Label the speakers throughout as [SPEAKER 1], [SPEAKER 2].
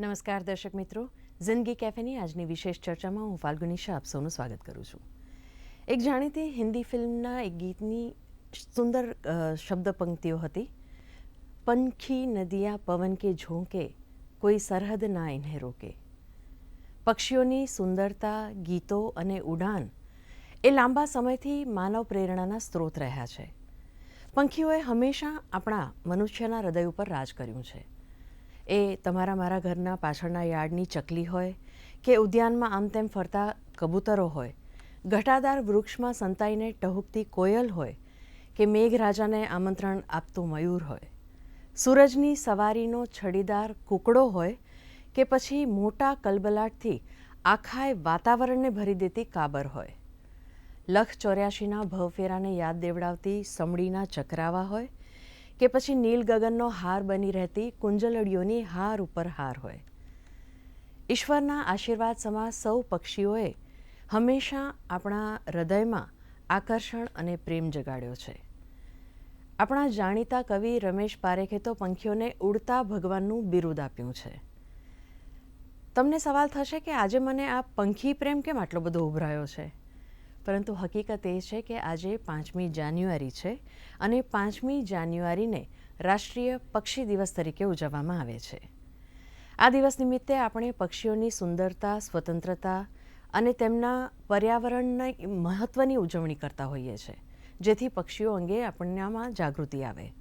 [SPEAKER 1] નમસ્કાર દર્શક મિત્રો. જિંદગી કેફેની આજની વિશેષ ચર્ચામાં હું ફાલ્ગુની શાહ આપ સ્વાગત કરું છું. એક જાણીતી હિન્દી ફિલ્મના એક ગીતની સુંદર શબ્દ પંક્તિઓ હતી, પંખી નદિયા પવન કે ઝોંકે, કોઈ સરહદ ના એને રોકે. પક્ષીઓની સુંદરતા, ગીતો અને ઉડાન એ લાંબા સમયથી માનવ પ્રેરણાના સ્ત્રોત રહ્યા છે. પંખીઓએ હંમેશા આપણા મનુષ્યના હૃદય ઉપર રાજ કર્યું છે. એ તમારા મારા ઘરના પાછળના યાર્ડની ચકલી હોય કે ઉદ્યાનમાં આમ તેમ ફરતા કબૂતરો હોય, ઘટાદાર વૃક્ષમાં સંતાઈને ટહુકતી કોયલ હોય કે મેઘરાજાને આમંત્રણ આપતું મયુર હોય, સૂરજની સવારીનો છડીદાર કૂકડો હોય કે પછી મોટા કલબલાટથી આખાય વાતાવરણને ભરી દેતી કાબર હોય. લખ ચોર્યાશીના ભવફેરાને યાદ દેવડાવતી સમડીના ચકરાવા હોય કે પછી નીલ ગગનનો હાર બની રહેતી કુંજલડીઓની હાર ઉપર હાર હોય. ઈશ્વરના આશીર્વાદ સમા સૌ પક્ષીઓએ હંમેશા આપણા હૃદયમાં આકર્ષણ અને પ્રેમ જગાડ્યો છે. આપણા જાણીતા કવિ રમેશ પારેખે તો પંખીઓને ઉડતા ભગવાનનું બિરુદ આપ્યું છે. તમને સવાલ થશે કે આજે મને આ પંખી પ્રેમ કેમ આટલો બધો ઉભરાયો છે? પરંતુ હકીકત એ છે કે આજે પાંચમી જાન્યુઆરી છે અને પાંચમી જાન્યુઆરીને રાષ્ટ્રીય પક્ષી દિવસ તરીકે ઉજવવામાં આવે છે. આ દિવસ નિમિત્તે આપણે પક્ષીઓની સુંદરતા, સ્વતંત્રતા અને તેમના પર્યાવરણના મહત્ત્વની ઉજવણી કરતા હોઈએ છીએ જેથી પક્ષીઓ અંગે આપણનામાં જાગૃતિ આવે.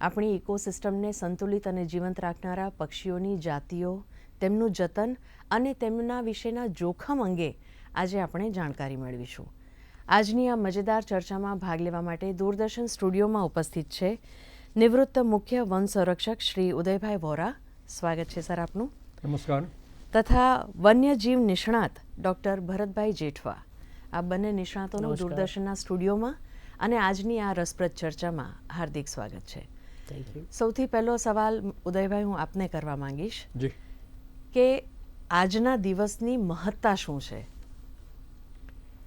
[SPEAKER 1] આપણી ઇકોસિસ્ટમને સંતુલિત અને જીવંત રાખનારા પક્ષીઓની જાતિઓ, તેમનું જતન અને તેમના વિશેના જોખમ અંગે આજે આપણે જાણકારી મેળવીશું. આજની આ મજેદાર ચર્ચામાં ભાગ લેવા માટે દૂરદર્શન સ્ટુડિયોમાં ઉપસ્થિત છે નિવૃત્ત મુખ્ય વન સંરક્ષક શ્રી ઉદયભાઈ વોરા. સ્વાગત છે સર આપનું.
[SPEAKER 2] નમસ્કાર.
[SPEAKER 1] તથા વન્યજીવ નિષ્ણાત ડૉક્ટર ભરતભાઈ જેઠવા. આ બંને નિષ્ણાતોનું દૂરદર્શનના સ્ટુડિયોમાં અને આજની આ રસપ્રદ ચર્ચામાં હાર્દિક સ્વાગત છે. સૌથી પહેલો સવાલ ઉદયભાઈ હું આપને કરવા માંગીશ કે આજના દિવસની મહત્તા શું છે?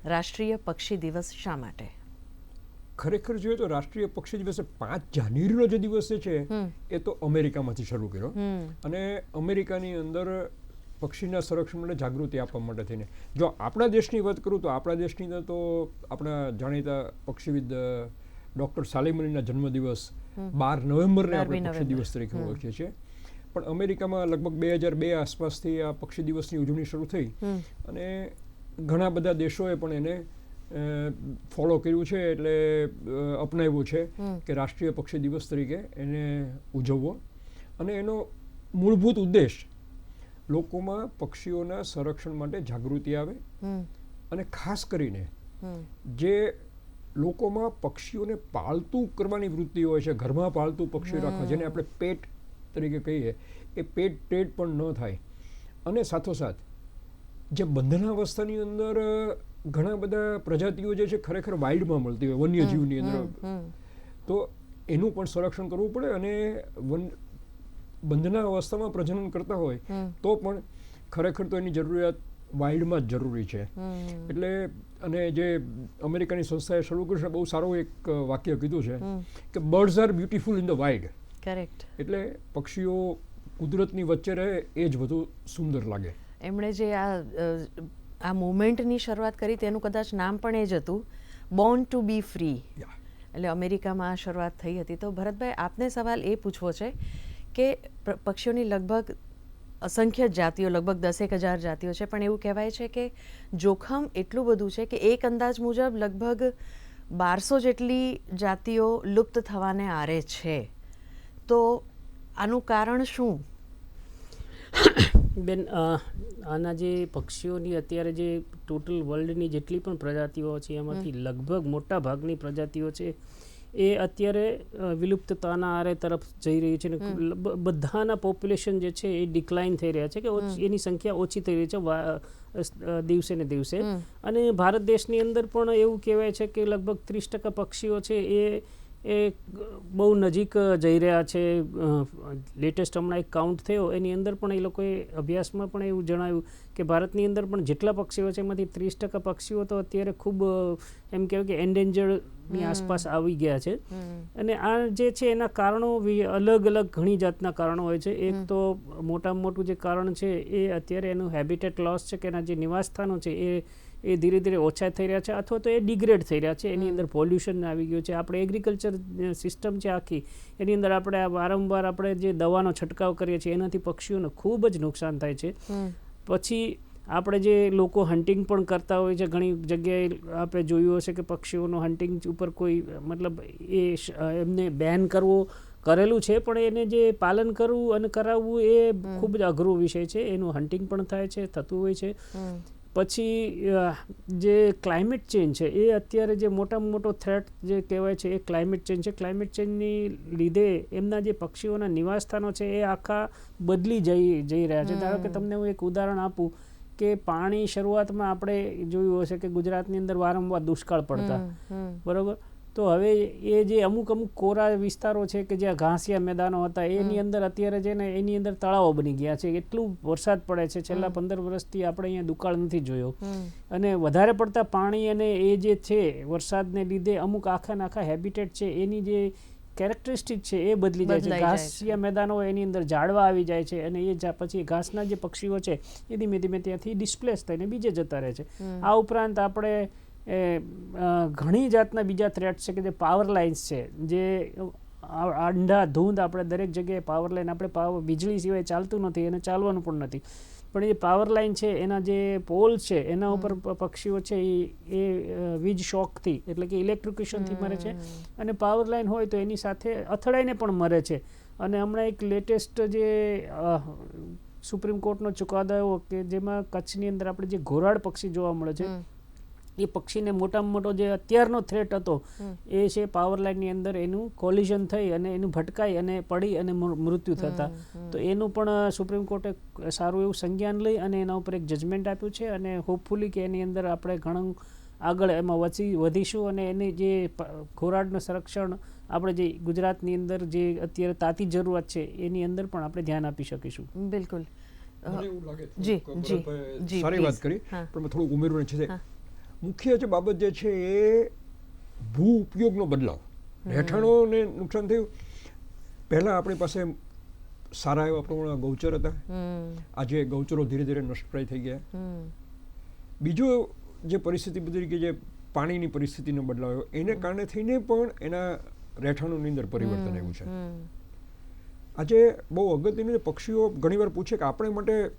[SPEAKER 1] રાષ્ટ્રીય પક્ષી દિવસ શા માટે?
[SPEAKER 2] ખરેખર જોઈએ તો રાષ્ટ્રીય પક્ષી દિવસે પાંચ જાન્યુઆરીનો જે દિવસ છે એ તો અમેરિકામાંથી શરૂ કર્યો. અને અમેરિકાની અંદર પક્ષીના સંરક્ષણ માટે જાગૃતિ આપવા માટે થઈને. જો આપણા દેશની વાત કરું તો આપણા દેશની અંદર તો આપણા જાણીતા પક્ષીવિદ ડૉક્ટર સાલિમનીના જન્મદિવસ બાર નવેમ્બરને આપણે પક્ષી દિવસ તરીકે ઓળખીએ છીએ. પણ અમેરિકામાં લગભગ બે હજાર બે આસપાસથી આ પક્ષી દિવસની ઉજવણી શરૂ થઈ. અને ઘણા બધા દેશોએ પણ એને ફોલો કર્યું છે એટલે અપનાવ્યું છે કે રાષ્ટ્રીય પક્ષી દિવસ તરીકે એને ઉજવવો. અને એનો મૂળભૂત ઉદ્દેશ લોકોમાં પક્ષીઓના સંરક્ષણ માટે જાગૃતિ આવે અને ખાસ કરીને જે લોકોમાં પક્ષીઓને પાળતું કરવાની વૃત્તિ હોય છે ઘરમાં પાળતું પક્ષીઓ રાખવા જેને આપણે પેટ તરીકે કહીએ એ પેટ ટેટ પણ ન થાય. અને સાથોસાથ જે બંધનાવસ્થાની અંદર ઘણા બધા પ્રજાતિઓ જે છે ખરેખર વાઇલ્ડમાં મળતી હોય વન્યજીવની અંદર. તો એનું પણ સંરક્ષણ કરવું પડે અને વન બંધના અવસ્થામાં પ્રજનન કરતા હોય તો પણ ખરેખર તો એની જરૂરિયાત વાઇલ્ડમાં જ જરૂરી છે. એટલે અને જે અમેરિકાની સંસ્થાએ શરૂ કર્યું છે બહુ સારું એક વાક્ય કીધું છે કે birds are beautiful in the wild
[SPEAKER 1] correct
[SPEAKER 2] એટલે પક્ષીઓ કુદરતની વચ્ચે રહે એ જ વધુ સુંદર લાગે.
[SPEAKER 1] એમણે જે આ આ મુવમેન્ટની શરૂઆત કરી તેનું કદાચ નામ પણ એ જ હતું બોર્ન ટુ બી ફ્રી. એટલે અમેરિકામાં આ શરૂઆત થઈ હતી. તો ભરતભાઈ આપને સવાલ એ પૂછવો છે કે પક્ષીઓની લગભગ અસંખ્ય જાતિઓ લગભગ દસેક હજાર જાતિઓ છે પણ એવું કહેવાય છે કે જોખમ એટલું બધું છે કે એક અંદાજ મુજબ લગભગ બારસો જેટલી જાતિઓ લુપ્ત થવાને આરે છે. તો આનું કારણ શું?
[SPEAKER 3] બેન આના જે પક્ષીઓની અત્યારે જે ટોટલ વર્લ્ડની જેટલી પણ પ્રજાતિઓ છે એમાંથી લગભગ મોટા ભાગની પ્રજાતિઓ છે એ અત્યારે વિલુપ્તતાના આરે તરફ જઈ રહી છે ને બધાના પોપ્યુલેશન જે છે એ ડિક્લાઇન થઈ રહ્યા છે કે એની સંખ્યા ઓછી થઈ રહી છે દિવસે ને દિવસે. અને ભારત દેશની અંદર પણ એવું કહેવાય છે કે લગભગ ત્રીસ ટકા પક્ષીઓ છે એ એ બહુ નજીક જઈ રહ્યા છે. લેટેસ્ટ હમણાં એક કાઉન્ટ થયો. એની અંદર પણ એ લોકોએ અભ્યાસમાં પણ એવું જણાવ્યું કે ભારતની અંદર પણ જેટલા પક્ષીઓ છે એમાંથી ત્રીસ ટકા પક્ષીઓ તો અત્યારે ખૂબ એમ કહેવાય કે એન્ડેન્જર્ડની આસપાસ આવી ગયા છે. અને આ જે છે એના કારણો અલગ અલગ ઘણી જાતના કારણો હોય છે. એક તો મોટામાં મોટું જે કારણ છે એ અત્યારે એનું હેબિટેટ લોસ છે કે એના જે નિવાસસ્થાનો છે એ એ ધીરે ધીરે ઓછા થઈ રહ્યા છે અથવા તો એ ડિગ્રેડ થઈ રહ્યા છે. એની અંદર પોલ્યુશન આવી ગયું છે. આપણે એગ્રીકલ્ચર સિસ્ટમ છે આખી એની અંદર આપણે આ વારંવાર આપણે જે દવાનો છંટકાવ કરીએ છીએ એનાથી પક્ષીઓને ખૂબ જ નુકસાન થાય છે. પછી આપણે જે લોકો હન્ટિંગ પણ કરતા હોય છે ઘણી જગ્યાએ આપણે જોયું હશે કે પક્ષીઓનું હન્ટિંગ ઉપર કોઈ મતલબ એ એમને બેન કરવો કરેલું છે પણ એને જે પાલન કરવું અને કરાવવું એ ખૂબ જ અઘરો વિષય છે. એનું હન્ટિંગ પણ થાય છે થતું હોય છે. પછી જે ક્લાઇમેટ ચેન્જ છે એ અત્યારે જે મોટામાં મોટો થ્રેટ જે કહેવાય છે એ ક્લાઇમેટ ચેન્જ છે. ક્લાઇમેટ ચેન્જની લીધે એમના જે પક્ષીઓના નિવાસસ્થાનો છે એ આખા બદલી જઈ જઈ રહ્યા છે. ધારો કે તમને હું એક ઉદાહરણ આપું કે પાણી શરૂઆતમાં આપણે જોયું હશે કે ગુજરાતની અંદર વારંવાર દુષ્કાળ પડતા. બરોબર? તો હવે એ જે અમુક અમુક કોરા વિસ્તારો છે કે જ્યાં ઘાસિયા મેદાનો હતા એની અંદર અત્યારે છે ને એની અંદર તળાવો બની ગયા છે. એટલું વરસાદ પડે છે. છેલ્લા પંદર વર્ષથી આપણે અહીંયા દુકાળ નથી જોયો. અને વધારે પડતા પાણી અને એ જે છે વરસાદને લીધે અમુક આખા આખા હેબિટેટ છે એની જે કેરેક્ટરિસ્ટિક છે એ બદલી જાય છે. ઘાસિયા મેદાનો એની અંદર ઝાડવા આવી જાય છે અને એ પછી ઘાસના જે પક્ષીઓ છે એ ધીમે ધીમે ત્યાંથી ડિસ્પ્લેસ થઈને બીજે જતા રહે છે. આ ઉપરાંત આપણે એ, ઘણી જાતના બીજા થ્રેટ છે કે જે પાવર લાઇન્સ છે જે આંધા ધૂંધ આપણે દરેક જગ્યાએ પાવર લાઇન આપણે પાવર વીજળી સિવાય ચાલતું નથી અને ચાલવાનું પણ નથી. પણ એ પાવર લાઇન છે એના જે પોલ છે એના ઉપર પક્ષીઓ છે એ એ વીજ શોકથી એટલે કે ઇલેક્ટ્રિકેશનથી મરે છે. અને પાવર લાઇન હોય તો એની સાથે અથડાઈને પણ મરે છે. અને હમણાં એક લેટેસ્ટ જે સુપ્રીમ કોર્ટનો ચુકાદો આવ્યો કે જેમાં કચ્છની અંદર આપણે જે ઘોરાડ પક્ષી જોવા મળે છે એ પક્ષીને મોટામાં મોટો જે અત્યારનો થ્રેટ હતો એ છે પાવર લાઇનની અંદર એનું કોલિઝન થઈ અને એનું ભટકાઈ અને પડી અને મૃત્યુ થતા. તો એનું પણ સુપ્રીમ કોર્ટે સારું એવું સંજ્ઞાન લઈ અને એના ઉપર એક જજમેન્ટ આપ્યું છે અને હોપફુલી કે એની અંદર આપણે ઘણું આગળ એમાં વચી વધીશું અને એની જે ખોરાડનું સંરક્ષણ આપણે જે ગુજરાતની અંદર જે અત્યારે તાતી જરૂરત છે એની અંદર પણ આપણે ધ્યાન આપી શકીશું.
[SPEAKER 1] બિલકુલ. અ,
[SPEAKER 2] મને એવું લાગે થોડુંક
[SPEAKER 1] જી, જી, જી,
[SPEAKER 2] સારી વાત કરી પણ થોડું ઉમેરવું છે. મુખ્ય જે બાબત જે છે એ ભૂ ઉપયોગનો બદલાવ. રહેઠાણોને નુકસાન થયું. પહેલાં આપણી પાસે સારા એવા પ્રમાણમાં ગૌચર હતા. આજે ગૌચરો ધીરે ધીરે નષ્ટપ્રાય થઈ ગયા. બીજો જે પરિસ્થિતિ બદલી કે જે પાણીની પરિસ્થિતિનો બદલાવ આવ્યો એને કારણે થઈને પણ એના રહેઠાણોની અંદર પરિવર્તન આવ્યું છે. આજે બહુ અગત્યનું પક્ષીઓ ઘણીવાર પૂછે કે આપણે માટે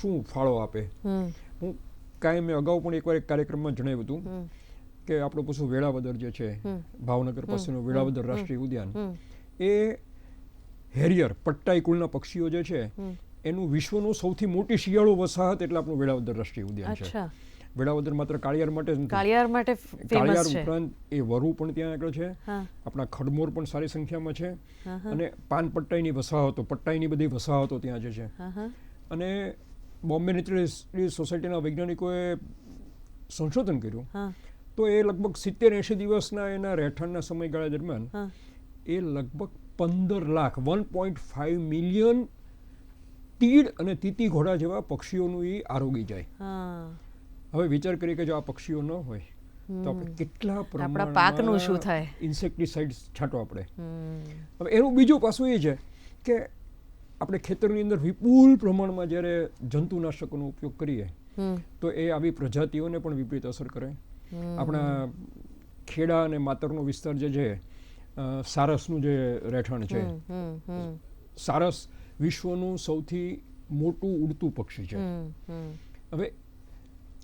[SPEAKER 2] શું ફાળો આપે? હું કાંઈ મેં અગાઉ પણ એકવાર એક કાર્યક્રમમાં જણાવ્યું હતું કે આપણું પૂછું વેળાવદર જે છે ભાવનગર પાસેનું વેળાવદર રાષ્ટ્રીય ઉદ્યાન એ હેરિયર પટ્ટાઈ કુળના પક્ષીઓ જે છે એનું વિશ્વનું સૌથી મોટી શિયાળો વસાહત એટલે આપણું વેળાવદર રાષ્ટ્રીય ઉદ્યાન છે. વેળાવદર માત્ર કાળિયાર માટે જ
[SPEAKER 1] કાળિયાર માટે
[SPEAKER 2] કાળિયાર ઉપરાંત એ વરુ પણ ત્યાં આગળ છે. આપણા ખડમોર પણ સારી સંખ્યામાં છે. અને પાન પટ્ટાઈની વસાહતો પટ્ટાઈની બધી વસાહતો ત્યાં જે છે. અને બોમ્બે નેચરલ સોસાયટીના વૈજ્ઞાનિકોએ સંશોધન કર્યું. તો એ લગભગ સિત્તેર એંશી દિવસના એના રહેઠાણના સમયગાળા દરમિયાન એ લગભગ પંદર lakh one point five million તીડ અને તીતી ઘોડા જેવા પક્ષીઓનું એ આરોગી જાય. હવે વિચાર કરીએ કે જો આ પક્ષીઓ ન હોય તો આપણે કેટલા
[SPEAKER 1] પ્રમાણમાં પાકનું શું થાય?
[SPEAKER 2] ઇન્સેક્ટિસાઇડ છાંટવા
[SPEAKER 1] પડે.
[SPEAKER 2] હવે એનું બીજું પાસું એ છે કે આપણે ખેતરની અંદર વિપુલ પ્રમાણમાં જ્યારે જંતુનાશકોનો ઉપયોગ કરીએ તો એ આવી પ્રજાતિઓને પણ વિપરીત અસર કરે. આપણા ખેડા અને માતરનો વિસ્તાર જે છે સારસનું જે રહેઠાણ છે સારસ વિશ્વનું સૌથી મોટું ઉડતું પક્ષી છે. હવે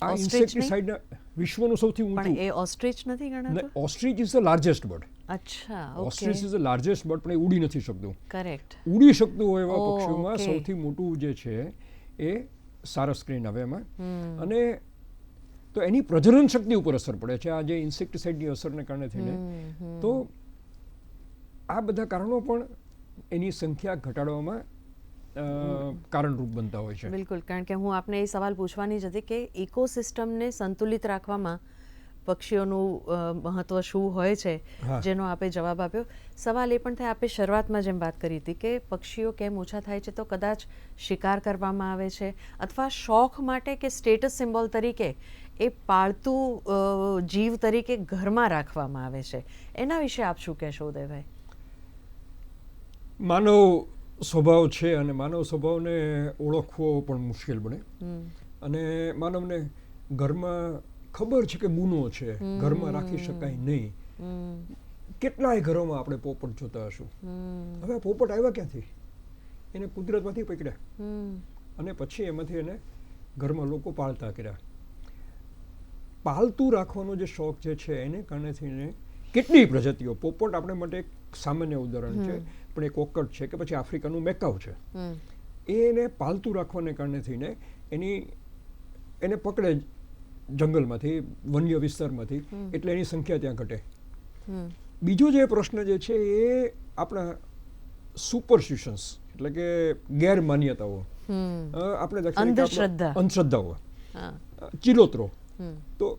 [SPEAKER 2] આ ઇન્સેક્ટિસાઇડના વિશ્વનું સૌથી ઊંચું.
[SPEAKER 1] એ ઓસ્ટ્રીચ નથી ગણાતું?
[SPEAKER 2] Ostrich is the largest bird
[SPEAKER 1] અચ્છા
[SPEAKER 2] ostrich is the largest bird પણ એ ઉડી નથી શકતું.
[SPEAKER 1] કરેક્ટ
[SPEAKER 2] ઉડી શકતું હોય એવા પક્ષીઓમાં સૌથી મોટું જે છે એ સારસ સ્ક્રીન હવે એમાં. અને તો એની પ્રજનન શક્તિ ઉપર અસર પડે છે. આ જે ઇન્સેક્ટિસાઇડની અસરને કારણે થઈને. તો આ બધા કારણો પણ એની સંખ્યા ઘટાડવામાં કારણરૂપ બનતા હોય છે.
[SPEAKER 1] બિલકુલ. કારણ કે હું આપને એ સવાલ પૂછવાની જ હતી કે ઇકોસિસ્ટમને સંતુલિત રાખવામાં પક્ષીઓનું મહત્વ શું હોય છે જેનો આપે જવાબ આપ્યો. સવાલ એ પણ થાય આપે શરૂઆતમાં જેમ વાત કરી હતી કે પક્ષીઓ કેમ ઓછા થાય છે તો કદાચ શિકાર કરવામાં આવે છે અથવા શોખ માટે કે સ્ટેટસ સિમ્બોલ તરીકે એ પાળતું જીવ તરીકે ઘરમાં રાખવામાં આવે છે. એના વિશે આપ શું કહેશો ઉદયભાઈ?
[SPEAKER 2] માનવ સ્વભાવ છે અને માનવ સ્વભાવને ઓળખવો પણ મુશ્કેલ બને. અને માનવને ઘરમાં ખબર છે કે ગુનો છે? ઘરમાં રાખી શકાય નહીં. કેટલાય ઘરોમાં આપણે પોપટ જોતા હશું. હવે આ પોપટ આવ્યા ક્યાંથી? એને કુદરતમાંથી પકડ્યા. અને પછી એમાંથી એને ઘરમાં લોકો પાળતા કર્યા. પાલતું રાખવાનો જે શોખ જે છે એને કારણે થઈને કેટલી પ્રજાતિઓ પોપટ આપણે માટે એક સામાન્ય ઉદાહરણ છે. પણ એક ઓકટ છે કે પછી આફ્રિકાનું મેકાવ છે. એને પાલતું રાખવાને કારણે થઈને એની એને પકડે જંગલમાંથી વન્ય વિસ્તારમાંથી એટલે એની સંખ્યા ત્યાં ઘટે. બીજો જે પ્રશ્ન જે છે એ આપણા સુપરસ્ટિશન્સ એટલે કે ગેરમાન્યતાઓ. આપણે
[SPEAKER 1] અંધશ્રદ્ધા.
[SPEAKER 2] અંધશ્રદ્ધાઓ. ચિલોત્રો.
[SPEAKER 1] ચિલોતરો
[SPEAKER 2] તો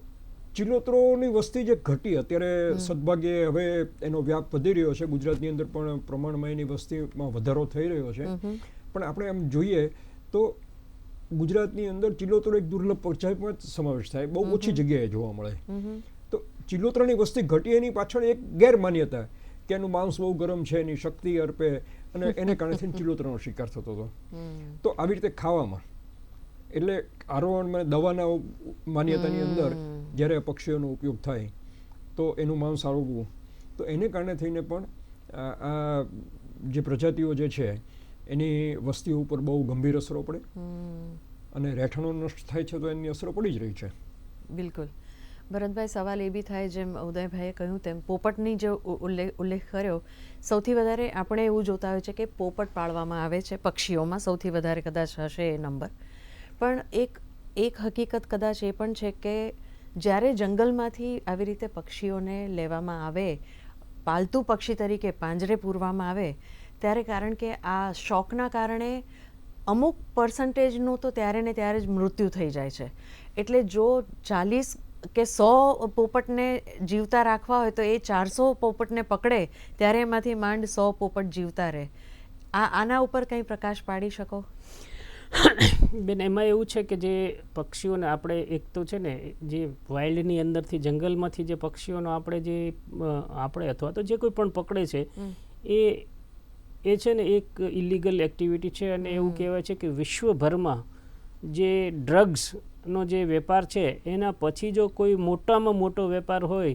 [SPEAKER 2] ચિલોતરોની વસ્તી જે ઘટી અત્યારે સદભાગ્યે હવે એનો વ્યાપ વધી રહ્યો છે. ગુજરાતની અંદર પણ પ્રમાણમાં એની વસ્તીમાં વધારો થઈ રહ્યો છે. પણ આપણે એમ જોઈએ તો ગુજરાતની અંદર ચિલોતર એક દુર્લભ પરચાયમાં સમાવેશ થાય. બહુ ઓછી જગ્યાએ જોવા મળે. તો ચિલોતરાની વસ્તી ઘટી એની પાછળ એક ગેરમાન્યતા કે એનું માંસ બહુ ગરમ છે એની શક્તિ અર્પે અને એને કારણેથી ચિલોતરાનો શિકાર થતો હતો. તો આવી રીતે ખાવામાં એટલે આરોહણમાં દવાના માન્યતાની અંદર જ્યારે પક્ષીઓનો ઉપયોગ થાય તો એનું માંસ આરોગવું. તો એને કારણે થઈને પણ આ જે પ્રજાતિઓ જે છે એની વસ્તીઓ ઉપર બહુ ગંભીર અસરો પડે. અને રહેઠાણો નષ્ટ થાય છે તો એની અસરો પડી જ રહી છે.
[SPEAKER 1] બિલકુલ. ભરતભાઈ સવાલ એ બી થાય જેમ ઉદયભાઈએ કહ્યું તેમ પોપટની જે ઉલ્લેખ ઉલ્લેખ કર્યો સૌથી વધારે આપણે એવું જોતા હોય છે કે પોપટ પાળવામાં આવે છે પક્ષીઓમાં સૌથી વધારે કદાચ હશે એ નંબર. પણ એક એક હકીકત કદાચ એ પણ છે કે જ્યારે જંગલમાંથી આવી રીતે પક્ષીઓને લેવામાં આવે પાલતુ પક્ષી તરીકે પાંજરે પૂરવામાં આવે ત્યારે કારણ કે આ શોખના કારણે અમુક પર્સન્ટેજનું તો ત્યારે ને ત્યારે જ મૃત્યુ થઈ જાય છે. એટલે જો ચાલીસ કે સો પોપટને જીવતા રાખવા હોય તો એ ચારસો પોપટને પકડે ત્યારે એમાંથી માંડ સો પોપટ જીવતા રહે. આ આના ઉપર કંઈ પ્રકાશ પાડી શકો?
[SPEAKER 3] બેન એમાં એવું છે કે જે પક્ષીઓને આપણે એક તો છે ને જે વાઇલ્ડની અંદરથી જંગલમાંથી જે પક્ષીઓનો આપણે જે આપણે અથવા તો જે કોઈ પણ પકડે છે એ એ છે ને એક ઇલીગલ એક્ટિવિટી છે અને એવું કહેવાય છે કે વિશ્વભરમાં જે ડ્રગ્સનો જે વેપાર છે એના પછી જો કોઈ મોટામાં મોટો વેપાર હોય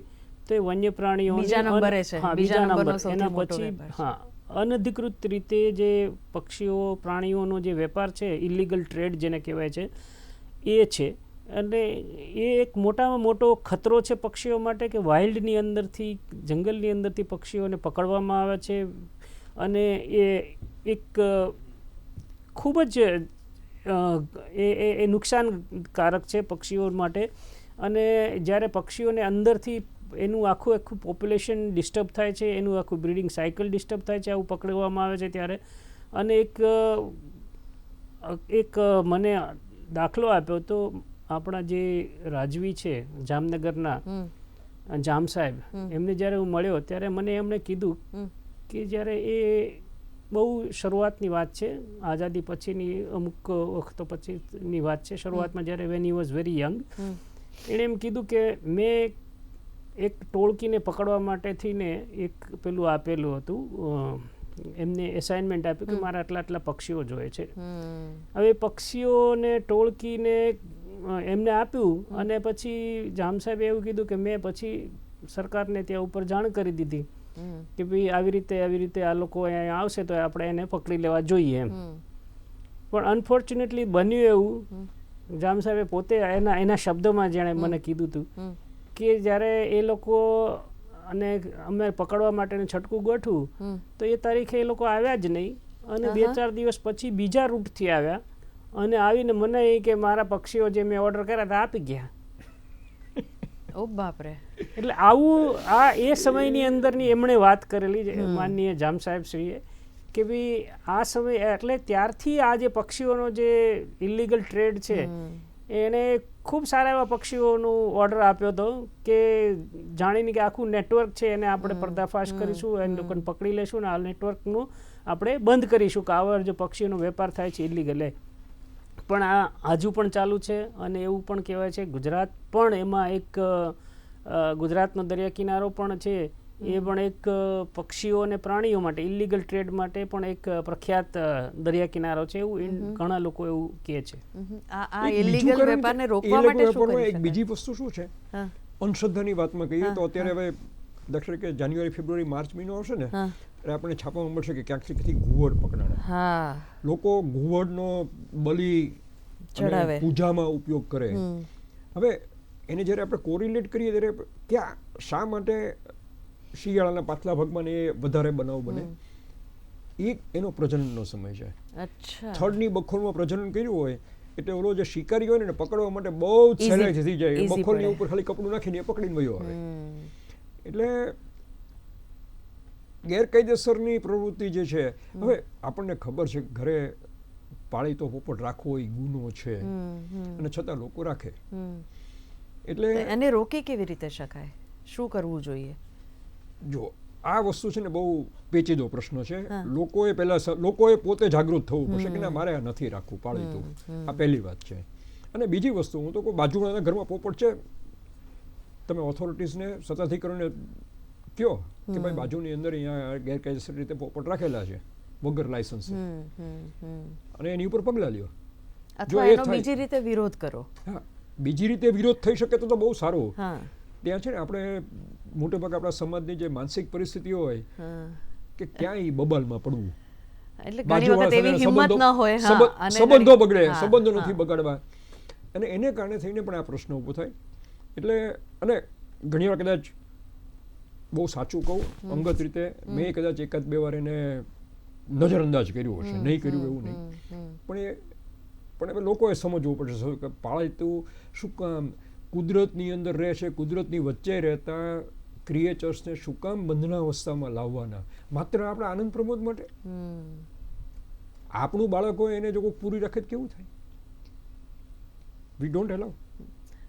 [SPEAKER 3] તો એ વન્ય પ્રાણીઓ
[SPEAKER 1] બીજા નંબરે છે. બીજા નંબરનો
[SPEAKER 3] એના પછી હા અનધિકૃત રીતે જે પક્ષીઓ પ્રાણીઓનો જે વેપાર છે ઇલીગલ ટ્રેડ જેને કહેવાય છે એ છે. અને એ એક મોટામાં મોટો ખતરો છે પક્ષીઓ માટે કે વાઇલ્ડની અંદરથી જંગલની અંદરથી પક્ષીઓને પકડવામાં આવે છે અને એ એક ખૂબ જ એ એ- એ નુકસાનકારક છે પક્ષીઓ માટે. અને જ્યારે પક્ષીઓને અંદરથી એનું આખું આખું પોપ્યુલેશન ડિસ્ટર્બ થાય છે એનું આખું બ્રીડિંગ સાયકલ ડિસ્ટર્બ થાય છે આવું પકડવામાં આવે છે ત્યારે. અને એક એક મને દાખલો આપ્યો તો આપણા જે રાજવી છે જામનગરના જામ સાહેબ એમને જ્યારે હું મળ્યો ત્યારે મને એમણે કીધું કે જ્યારે એ બહુ શરૂઆતની વાત છે આઝાદી પછીની અમુક વખતો પછીની વાત છે શરૂઆતમાં જ્યારે when he was very young એણે એમ કીધું કે મેં એક ટોળકીને પકડવા માટેથી ને એક પેલું આપેલું હતું એમને એસાઇનમેન્ટ આપ્યું કે મારા આટલા આટલા પક્ષીઓ જોઈએ છે. હવે પક્ષીઓને ટોળકીને એમને આપ્યું અને પછી જામ સાહેબે એવું કીધું કે મેં પછી સરકારને ત્યાં ઉપર જાણ કરી દીધી. કે ભાઈ આવી રીતે આવી રીતે આ લોકો અહીંયા આવશે તો આપણે એને પકડી લેવા જોઈએ એમ. પણ અનફોર્ચ્યુનેટલી બન્યું એવું જામ સાહેબે પોતે એના એના શબ્દોમાં જેણે મને કીધું હતું કે જ્યારે એ લોકો અને અમે પકડવા માટેનું છટકું ગોઠવું તો એ તારીખે એ લોકો આવ્યા જ નહીં. અને બે ચાર દિવસ પછી બીજા રૂટથી આવ્યા અને આવીને મને એ કે મારા પક્ષીઓ જે મેં ઓર્ડર કર્યા હતા આપી ગયા.
[SPEAKER 1] ઓ બાપરે.
[SPEAKER 3] એટલે આવું આ એ સમયની અંદરની એમણે વાત કરેલી છે માનનીય જામ સાહેબ શ્રીએ કે ભાઈ આ સમય એટલે ત્યારથી આ જે પક્ષીઓનો જે ઇલીગલ ટ્રેડ છે એને ખૂબ સારા એવા પક્ષીઓનું ઓર્ડર આપ્યો હતો કે જાણીને કે આખું નેટવર્ક છે એને આપણે પર્દાફાશ કરીશું એને લોકોને પકડી લેશું ને આ નેટવર્કનું આપણે બંધ કરીશું કે આવા જે પક્ષીઓનો વેપાર થાય છે ઇલીગલ પણ આ હજુ પણ ચાલુ છે અને એવું પણ કહેવાય છે ગુજરાત પણ એમાં એક ગુજરાતનો દરિયા કિનારો પણ છે. એ પણ એક પક્ષીઓ અને પ્રાણીઓ માટે ઇલીગલ ટ્રેડ માટે પણ એક પ્રખ્યાત દરિયા કિનારો છે એવું ઘણા લોકો એવું કહે છે.
[SPEAKER 1] આ ઇલીગલ વેપારને રોકવા માટે શું કરી
[SPEAKER 2] એક બીજી વસ્તુ શું છે? અંધશ્રદ્ધાની વાતમાં કહીએ તો અત્યારે હવે દક્ષિણ કે જાન્યુઆરી ફેબ્રુઆરી માર્ચ મહિનો આવશે ને એટલે આપણને છાપામાં મળશે કે ક્યાંકથી ક્યાંકથી ઘુવડ પકડાણા. લોકો ઘુવડનો બલિ
[SPEAKER 1] ચડાવે.
[SPEAKER 2] પૂજામાં ઉપયોગ કરે. હવે એને જ્યારે આપણે કોરિલેટ કરીએ ત્યારે ક્યાં શા માટે શિયાળાના પાછલા ભાગમાં એ વધારે બનાવ બને? એ એનો પ્રજનનનો સમય છે. થડની બખોલમાં પ્રજનન કર્યું હોય એટલે ઓલો જે શિકારી હોય ને પકડવા માટે બહુ જ
[SPEAKER 1] Easy-
[SPEAKER 2] સહેલાઈથી થઈ જાય. બખોલની ઉપર ખાલી કપડું નાખીને એ પકડીને વયો આવે. એટલે ગેરકાયદેસરની પ્રવૃત્તિ જે છે હવે આપણને ખબર છે ઘરે પાળીતો પોપટ રાખવો એ ગુનો છે. અને છતાં લોકો રાખે. એટલે
[SPEAKER 1] એને રોકી કેવી રીતે શકાય? શું કરવું જોઈએ?
[SPEAKER 2] જો આ વસ્તુ છે ને બહુ પેચીદો પ્રશ્ન છે. લોકોએ પહેલા લોકોએ પોતે જાગૃત થવું પડશે કે ના મારે આ નથી રાખવું પાળીતું આ પહેલી વાત છે. અને બીજી વસ્તુ હું તો કોઈ બાજુવાળાના ઘરમાં પોપટ છે. તમે ઓથોરિટીઝને સત્તાધિકારીને કહો કે ભાઈ બાજુની અંદર અહીંયા ગેરકાયદેસર રીતે પોપટ રાખેલા છે વગર લાયસન્સ. અને એની ઉપર પગલાં લ્યો.
[SPEAKER 1] જો
[SPEAKER 2] એ
[SPEAKER 1] એનો બીજી રીતે વિરોધ કરો.
[SPEAKER 2] હા બીજી રીતે વિરોધ થઈ શકે તો તો બહુ સારું. ત્યાં છે ને આપણે મોટે ભાગે આપણા સમાજની જે માનસિક પરિસ્થિતિ હોય કે ક્યાં ઈ બબાલમાં પડવું.
[SPEAKER 1] એટલે ઘણી વખત એવી હિંમત ન હોય હા
[SPEAKER 2] સંબંધો બગડે સંબંધો નથી બગાડવા. અને એને કારણે થઈને પણ આ પ્રશ્ન ઊભો થાય. એટલે અને ઘણીવાર કદાચ બહુ સાચું કહું. અંગત રીતે મેં કદાચ એકાદ બે વાર એને નજરઅંદાજ કર્યું હશે. નહીં કર્યું એવું નહીં. પણ એ પણ હવે લોકોએ સમજવું પડશે. કે પાળતું શું કામ? કુદરતની અંદર રહે છે કુદરતની વચ્ચે રહેતા ક્રિએચર્સને શું કામ બંધનાવસ્થામાં લાવવાના? માત્ર આપણા આનંદ પ્રમોદ માટે? આપણું બાળક હોય એને જો કોઈ પૂરી રાખે કેવું થાય? વી ડોન્ટ એલાવ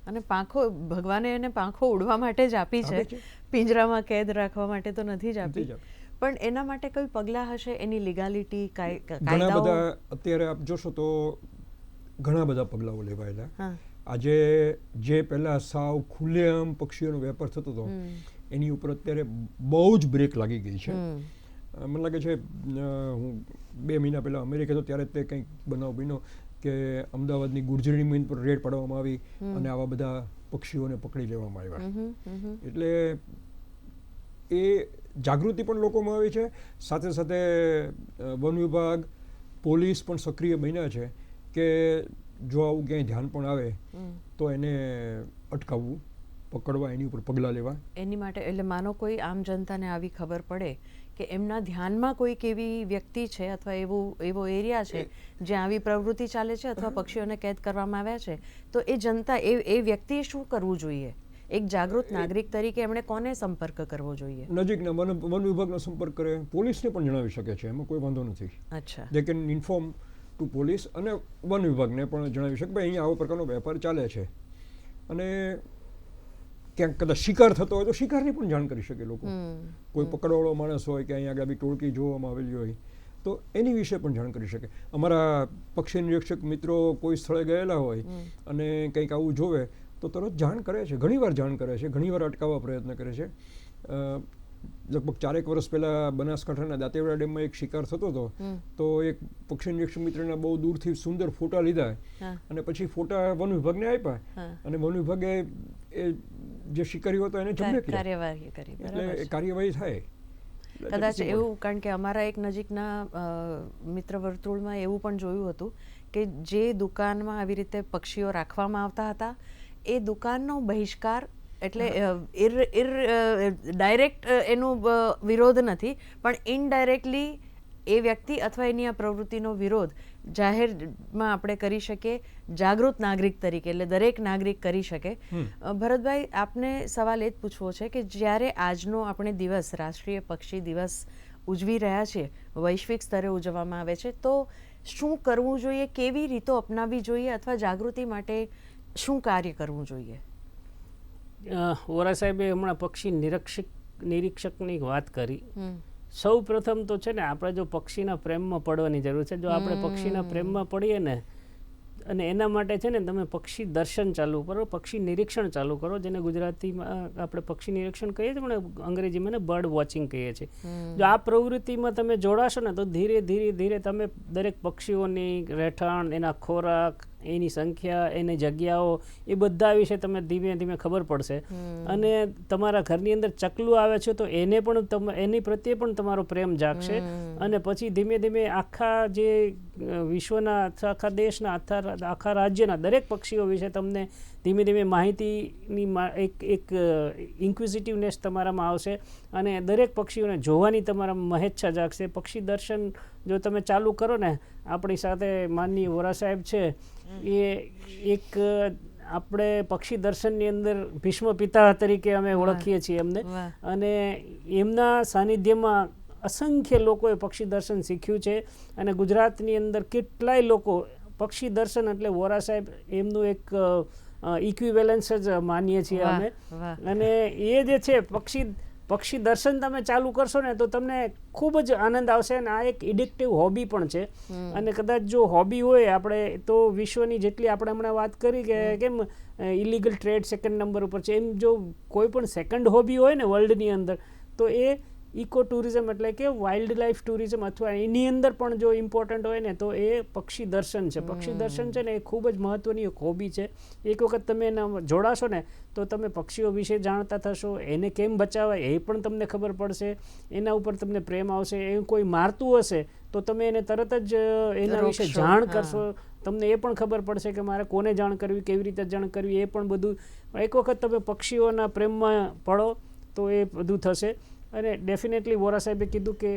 [SPEAKER 1] અને પાંખો ભગવાને એને પાંખો ઉડવા માટે જ આપી છે. પિંજરામાં કેદ રાખવા માટે તો નથી જ આપી. પણ એના માટે કોઈ પગલાં હશે? એની લીગાલિટી
[SPEAKER 2] ઘણા બધા અત્યારે આપ જોશો તો ઘણા બધા પગલાઓ લેવાયેલા. આજે જે પહેલા સાવ ખુલ્લેઆમ પક્ષીઓનો વેપાર થતો હતો એની ઉપર અત્યારે બહુ જ બ્રેક લાગી ગઈ છે. મને લાગે છે હું બે મહિના પહેલાં અમેરિકા હતો ત્યારે તે કંઈક બનાવ બન્યો કે અમદાવાદની ગુર્જરી મીન પર રેડ પાડવામાં આવી અને આવા બધા પક્ષીઓને પકડી લેવામાં આવ્યા. એટલે એ જાગૃતિ પણ લોકોમાં આવી છે. સાથે સાથે વન વિભાગ પોલીસ પણ સક્રિય બન્યા છે કે જો આવું ક્યાંય ધ્યાન પણ આવે તો એને અટકાવવું પકડવા એની ઉપર પગલાં લેવા.
[SPEAKER 1] એની માટે એટલે માનો કોઈ આમ જનતાને આવી ખબર પડે કે એમના ધ્યાનમાં કોઈક એવી વ્યક્તિ છે અથવા એવું એવો એરિયા છે જ્યાં આવી પ્રવૃત્તિ ચાલે છે અથવા પક્ષીઓને કેદ કરવામાં આવ્યા છે તો એ જનતા એ એ વ્યક્તિએ શું કરવું જોઈએ? એક જાગૃત નાગરિક તરીકે એમણે કોને સંપર્ક કરવો જોઈએ?
[SPEAKER 2] નજીકના વન વન વિભાગનો સંપર્ક કરે પોલીસને પણ જણાવી શકે છે એમાં કોઈ વાંધો નથી.
[SPEAKER 1] અચ્છા.
[SPEAKER 2] They can inform to police અને વન વિભાગને પણ જણાવી શકે ભાઈ અહીંયા આવો પ્રકારનો વેપાર ચાલે છે. અને ક્યાંક કદાચ શિકાર થતો હોય તો શિકારની પણ જાણ કરી શકે લોકો. કોઈ પકડવાળો માણસ હોય કે અહીંયા આગળ આવી ટોળકી જોવામાં આવેલી હોય તો એની વિશે પણ જાણ કરી શકે. અમારા પક્ષી નિરીક્ષક મિત્રો કોઈ સ્થળે ગયેલા હોય અને કંઈક આવું જોવે તો તરત જાણ કરે છે. ઘણીવાર જાણ કરે છે. ઘણીવાર અટકાવવા પ્રયત્ન કરે છે. લગભગ ચારેક વર્ષ પહેલાં બનાસકાંઠાના દાંતેવાડા ડેમમાં એક શિકાર થતો હતો. તો એક પક્ષી નિરીક્ષક મિત્રના બહુ દૂરથી સુંદર ફોટા લીધા. અને પછી ફોટા વન વિભાગને આપ્યા. અને વન વિભાગે એ જે શિકારીઓ હતો એને
[SPEAKER 1] કાર્યવાહી કરી.
[SPEAKER 2] એટલે. કાર્યવાહી થાય.
[SPEAKER 1] કદાચ એવું કારણ કે અમારા એક નજીકના મિત્ર વર્તુળમાં એવું પણ જોયું હતું કે જે દુકાનમાં આવી રીતે પક્ષીઓ રાખવામાં આવતા હતા એ દુકાનનો બહિષ્કાર એટલે ડાયરેક્ટ એનું વિરોધ નથી પણ ઇનડાયરેક્ટલી એ વ્યક્તિ અથવા એની આ પ્રવૃત્તિનો વિરોધ જાહેરમાં આપણે કરી શકીએ જાગૃત નાગરિક તરીકે એટલે દરેક નાગરિક કરી શકે. ભરતભાઈ આપને સવાલ એ જ પૂછવો છે કે જ્યારે આજનો આપણે દિવસ રાષ્ટ્રીય પક્ષી દિવસ ઉજવી રહ્યા છીએ વૈશ્વિક સ્તરે ઉજવવામાં આવે છે તો શું કરવું જોઈએ કેવી રીતો અપનાવવી જોઈએ અથવા જાગૃતિ માટે શું કાર્ય કરવું જોઈએ?
[SPEAKER 3] વોરા સાહેબે હમણાં પક્ષી નિરીક્ષક નિરીક્ષકની વાત કરી. સૌ પ્રથમ તો છે ને આપણે જો પક્ષીના પ્રેમમાં પડવાની જરૂર છે. જો આપણે પક્ષીના પ્રેમમાં પડીએ ને અને એના માટે છે ને તમે પક્ષી દર્શન ચાલુ કરો પક્ષી નિરીક્ષણ ચાલુ કરો જેને ગુજરાતીમાં આપણે પક્ષી નિરીક્ષણ કહીએ છીએ પણ અંગ્રેજીમાં ને બર્ડ વોચિંગ કહીએ છીએ. જો આ પ્રવૃત્તિમાં તમે જોડાશો ને તો ધીરે ધીરે ધીરે તમે દરેક પક્ષીઓની રહેઠાણ એના ખોરાક એની સંખ્યા એની જગ્યાઓ એ બધા વિશે તમે ધીમે ધીમે ખબર પડશે. અને તમારા ઘરની અંદર ચકલું આવે છે તો એને પણ તમ એની પ્રત્યે પણ તમારો પ્રેમ જાગશે. અને પછી ધીમે ધીમે આખા જે વિશ્વના આખા દેશના આખા આખા રાજ્યના દરેક પક્ષીઓ વિશે તમને ધીમે ધીમે માહિતીની એક એક ઇન્ક્વિઝિટિવનેસ તમારામાં આવશે. અને દરેક પક્ષીઓને જોવાની તમારામાં મહેચ્છા જાગશે. પક્ષી દર્શન જો તમે ચાલુ કરો ને આપણી સાથે માનનીય વોરા સાહેબ છે એ એક આપણે પક્ષી દર્શનની અંદર ભીષ્મ પિતા તરીકે અમે ઓળખીએ છીએ એમને. અને એમના સાનિધ્યમાં અસંખ્ય લોકોએ પક્ષી દર્શન શીખ્યું છે. અને ગુજરાતની અંદર કેટલાય લોકો પક્ષી દર્શન એટલે વોરા સાહેબ એમનું એક ઇક્વિવેલન્સ જ માનીએ છીએ અમે. અને એ જે છે પક્ષી પક્ષી દર્શન તમે ચાલુ કરશો ને તો તમને ખૂબ જ આનંદ આવશે અને આ એક ઇડિક્ટિવ હોબી પણ છે. અને કદાચ જો હોબી હોય આપણે તો વિશ્વની જેટલી આપણે હમણાં વાત કરી કે કેમ ઇલીગલ ટ્રેડ સેકન્ડ નંબર ઉપર છે. એમ જો કોઈ પણ સેકન્ડ હોબી હોય ને વર્લ્ડની અંદર તો એ ઇકો ટુરિઝમ એટલે કે વાઇલ્ડ લાઈફ ટુરિઝમ અથવા એની અંદર પણ જો ઇમ્પોર્ટન્ટ હોય ને તો એ પક્ષી દર્શન છે. પક્ષી દર્શન છે ને એ ખૂબ જ મહત્વની એક હોબી છે. એક વખત તમે એના જોડાશો ને તો તમે પક્ષીઓ વિશે જાણતા થશો એને કેમ બચાવાય એ પણ તમને ખબર પડશે એના ઉપર તમને પ્રેમ આવશે એ કોઈ મારતું હશે તો તમે એને તરત જ એના વિશે જાણ કરશો. તમને એ પણ ખબર પડશે કે મારે કોને જાણ કરવી કેવી રીતે જાણ કરવી એ પણ બધું. એક વખત તમે પક્ષીઓના પ્રેમમાં પડો તો એ બધું થશે. અને ડેફિનેટલી વોરા સાહેબે કીધું કે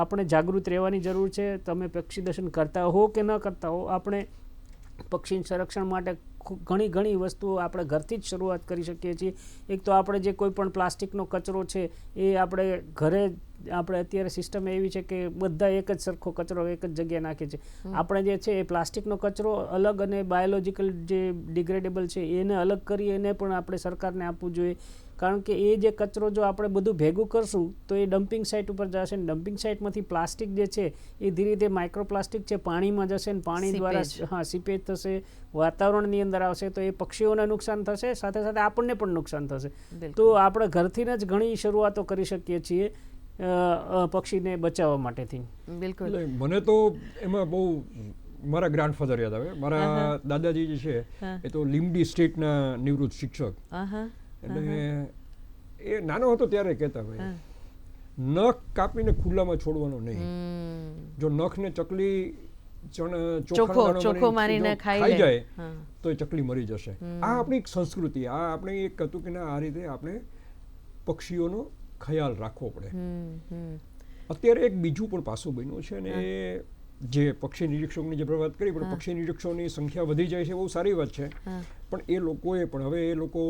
[SPEAKER 3] આપણે જાગૃત રહેવાની જરૂર છે. તમે પક્ષી દર્શન કરતા હો કે ન કરતા હો આપણે પક્ષી સંરક્ષણ માટે ઘણી ઘણી વસ્તુઓ આપણે ઘરથી જ શરૂઆત કરી શકીએ છીએ. એક તો આપણે જે કોઈ પણ પ્લાસ્ટિકનો કચરો છે એ આપણે ઘરે આપણે અત્યારે સિસ્ટમ એવી છે કે બધા એક જ સરખો કચરો એક જ જગ્યાએ નાખે છે. આપણે જે છે એ પ્લાસ્ટિકનો કચરો અલગ અને બાયોલોજિકલ જે ડિગ્રેડેબલ છે એને અલગ કરી એને પણ આપણે સરકારને આપવું જોઈએ. કારણ કે એ જે કચરો જો આપણે બધું ભેગું કરશું તો એ ડમ્પિંગ સાઇટ ઉપર જશે ને ડમ્પિંગ સાઇટમાંથી પ્લાસ્ટિક જે છે એ ધીરે ધીરે માઇક્રોપ્લાસ્ટિક છે પાણીમાં જશે ને પાણી દ્વારા
[SPEAKER 1] સીપેજ.
[SPEAKER 3] હા સીપેજ થશે વાતાવરણની અંદર આવશે તો એ પક્ષીઓને નુકસાન થશે સાથે સાથે આપણને પણ નુકસાન થશે. તો આપણે ઘરથી જ ઘણી શરૂઆતો કરી શકીએ છીએ પક્ષીને બચાવવા માટેથી.
[SPEAKER 1] બિલકુલ.
[SPEAKER 2] મને તો એમાં બહુ મારા ગ્રાન્ડફાધર યાદ આવે. મારા દાદાજી જે છે એ તો લીમડી સ્ટેટના નિવૃત્ત શિક્ષક.
[SPEAKER 1] આહા.
[SPEAKER 2] એટલે એ નાનો હતો ત્યારે કહેતા ભાઈ નખ કાપીને ખુલ્લામાં છોડવાનો નહીં. જો નખને ચકલી
[SPEAKER 1] ચોખ્ખો
[SPEAKER 2] મારીને
[SPEAKER 1] ખાઈ
[SPEAKER 2] જાય તો એ ચકલી મરી જશે. આ આપણી સંસ્કૃતિ આ આપણે એક હતું કે ના આ રીતે આપણે પક્ષીઓનો ખ્યાલ રાખવો પડે. અત્યારે એક બીજું પણ પાસું બન્યું છે અને એ જે પક્ષી નિરીક્ષકની જે વાત કરી પણ પક્ષી નિરીક્ષકોની સંખ્યા વધી જાય છે બહુ સારી વાત છે. પણ એ લોકોએ પણ હવે એ લોકો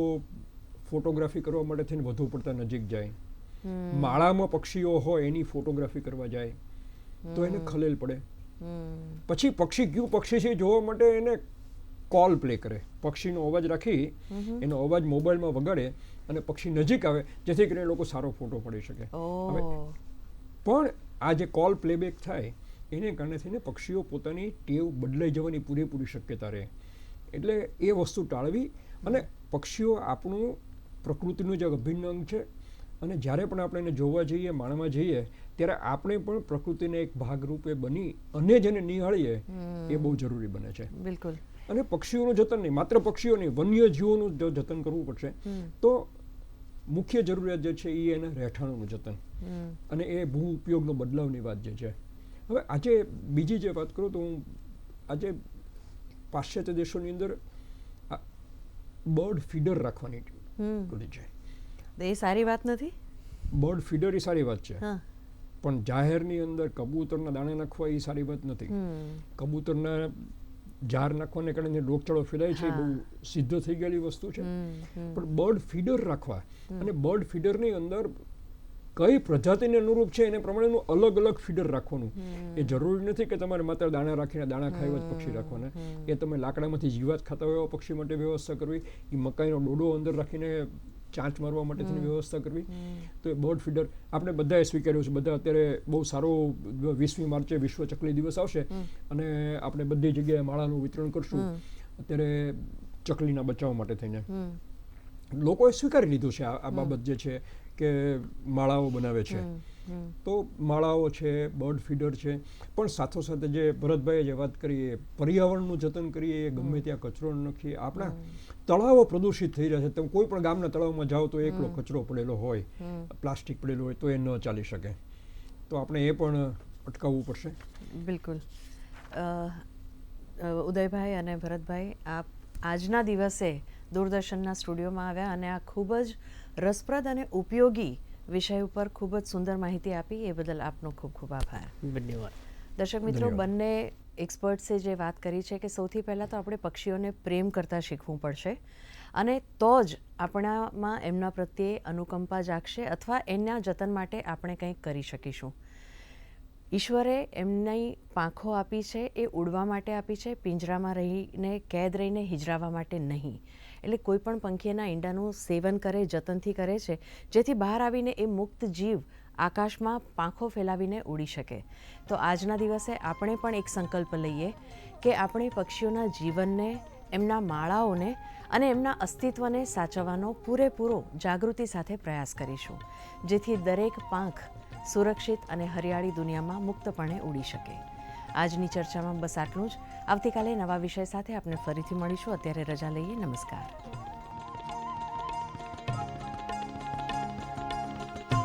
[SPEAKER 2] ફોટોગ્રાફી કરવા માટે થઈને વધુ પડતા નજીક જાય. માળામાં પક્ષીઓ હોય એની ફોટોગ્રાફી કરવા જાય. તો એને ખલેલ પડે. પછી પક્ષી કયું પક્ષી છે જોવા માટે એને કોલ પ્લે કરે. પક્ષીનો અવાજ રાખી એનો અવાજ મોબાઈલમાં વગાડે અને પક્ષી નજીક આવે જેથી કરીને લોકો સારો ફોટો પડી શકે. હવે પણ આ જે કોલ પ્લેબેક થાય એને કારણે થઈને પક્ષીઓ પોતાની ટેવ બદલાઈ જવાની પૂરેપૂરી શક્યતા રહે. એટલે એ વસ્તુ ટાળવી અને પક્ષીઓ આપણું પ્રકૃતિનું જ અભિન્ન અંગ છે. અને જ્યારે પણ આપણે એને જોવા જઈએ માણવા જઈએ ત્યારે આપણે પણ પ્રકૃતિને એક ભાગરૂપે બની અને જેને નિહાળીએ એ બહુ જરૂરી બને છે.
[SPEAKER 1] બિલકુલ.
[SPEAKER 2] અને પક્ષીઓનું જતન નહીં માત્ર પક્ષીઓ નહીં વન્ય જીવોનું જો જતન કરવું પડશે. તો મુખ્ય જરૂરિયાત જે છે એ એના રહેઠાણોનું જતન. અને એ ભૂ ઉપયોગનો બદલાવની વાત જે છે. હવે આજે બીજી જે વાત કરું તો હું આજે પાશ્ચાત્ય દેશોની અંદર બર્ડ ફીડર રાખવાની
[SPEAKER 1] હમ. જાય. એ સારી વાત નથી?
[SPEAKER 2] બર્ડ ફીડર એ સારી વાત છે. પણ જાહેરની અંદર કબૂતરના દાણા નાખવા એ સારી વાત નથી. કબૂતરના જાર નાખવાને કારણે રોગચાળો ફેલાય છે બહુ સિદ્ધ થઈ ગયેલી વસ્તુ છે. પણ બર્ડ ફીડર રાખવા અને બર્ડ ફીડરની અંદર કઈ પ્રજાતિને અનુરૂપ છે એને પ્રમાણેનું અલગ અલગ ફીડર રાખવાનું. એ જરૂરી નથી કે તમારે માત્ર દાણા રાખીને દાણા જ પક્ષી રાખવાના. એ તમે લાકડામાંથી જીવાત ખાતા હોય પક્ષી માટે વ્યવસ્થા કરવી. એ મકાઈનો ડોડો અંદર રાખીને ચાંચ મારવા માટે તેની વ્યવસ્થા કરવી. તો એ બર્ડ ફીડર આપણે બધાએ સ્વીકાર્યું છે. બધા અત્યારે બહુ સારો વીસમી માર્ચે વિશ્વ ચકલી દિવસ આવશે અને આપણે બધી જગ્યાએ માળાનું વિતરણ કરશું. અત્યારે ચકલીના બચાવ માટે થઈને. લોકોએ સ્વીકારી લીધું છે આ બાબત જે છે કે માળાઓ બનાવે છે. તો માળાઓ છે બર્ડ ફીડર છે પણ સાથોસાથે જે ભરતભાઈએ જે વાત કરી એ પર્યાવરણનું જતન કરીએ એ ગમે ત્યાં કચરો નખીએ આપણા તળાવો પ્રદૂષિત થઈ રહ્યા છે. તમે કોઈ પણ ગામના તળાવમાં જાઓ તો એકલો કચરો પડેલો હોય પ્લાસ્ટિક પડેલો હોય તો એ ન ચાલી શકે. તો આપણે એ પણ અટકાવવું પડશે.
[SPEAKER 1] બિલકુલ. ઉદયભાઈ અને ભરતભાઈ આપ આજના દિવસે દૂરદર્શનના સ્ટુડિયોમાં આવ્યા અને આ ખૂબ જ રસપ્રદ અને ઉપયોગી વિષય ઉપર ખૂબ જ સુંદર માહિતી આપી એ બદલ આપનો ખૂબ ખૂબ આભાર.
[SPEAKER 3] ધન્યવાદ.
[SPEAKER 1] દર્શક મિત્રો બંને એક્સપર્ટ્સે જે વાત કરી છે કે સૌથી પહેલાં તો આપણે પક્ષીઓને પ્રેમ કરતાં શીખવું પડશે અને તો જ આપણામાં એમના પ્રત્યે અનુકંપા જાગશે અથવા એના જતન માટે આપણે કંઈક કરી શકીશું. ઈશ્વરે એમની પાંખો આપી છે એ ઉડવા માટે આપી છે પિંજરામાં રહીને કેદ રહીને હિજરાવા માટે નહીં. એટલે કોઈ પણ પંખીના ઈંડાનું સેવન કરે, જતનથી કરે છે, જેથી બહાર આવીને એ મુક્ત જીવ આકાશમાં પાંખો ફેલાવીને ઉડી શકે. તો આજના દિવસે આપણે પણ એક સંકલ્પ લઈએ કે આપણે પક્ષીઓના જીવનને, એમના માળાઓને અને એમના અસ્તિત્વને સાચવવાનો પૂરેપૂરો જાગૃતિ સાથે પ્રયાસ કરીશું, જેથી દરેક પાંખ સુરક્ષિત અને હરિયાળી દુનિયામાં મુક્તપણે ઉડી શકે. આજની ચર્ચામાં બસ આટલું જ. આવતીકાલે નવા વિષય સાથે આપણે ફરીથી મળીશું. અત્યારે રજા લઈએ. નમસ્કાર.